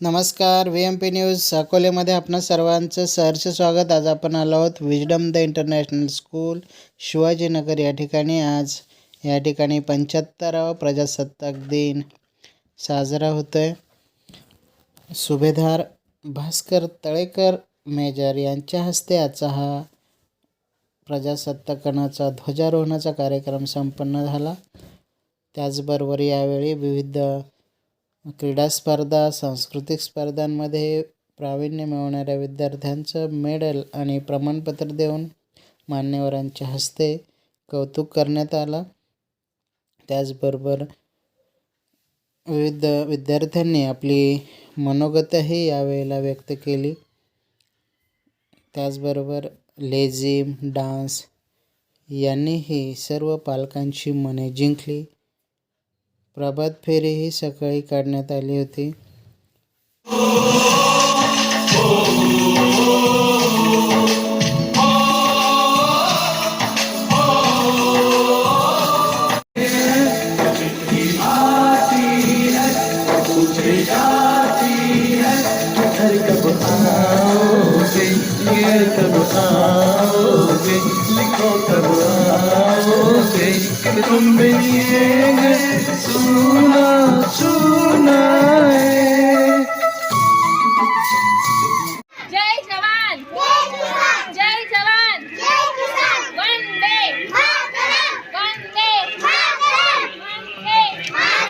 नमस्कार V M P news अकोलेमध्ये आपणा सर्वांचं सहर्ष स्वागत. आज आपण आलो आहोत wisdom the international school Shivajinagar या ठिकाणी. आज या ठिकाणी पंच्याहत्तरावा प्रजासत्ताक दिन साजरा होतो आहे सुभेदार भास्कर तळेकर मेजर यांच्या हस्ते आजचा हा प्रजासत्ताकनाचा ध्वजारोहणाचा कार्यक्रम संपन्न झाला. त्याचबरोबर यावेळी विविध क्रीडा स्पर्धा सांस्कृतिक स्पर्धांमध्ये प्रावीण्य मिळवणाऱ्या विद्यार्थ्यांचं मेडल आणि प्रमाणपत्र देऊन मान्यवरांच्या हस्ते कौतुक करण्यात आलं. त्याचबरोबर विविध विद्यार्थ्यांनी आपली मनोगतही यावेळेला व्यक्त केली. त्याचबरोबर लेझिम डान्स यांनीही सर्व पालकांची मने जिंकली. प्रभात फेरी ही सकाळी का होती. तुम भी Oh.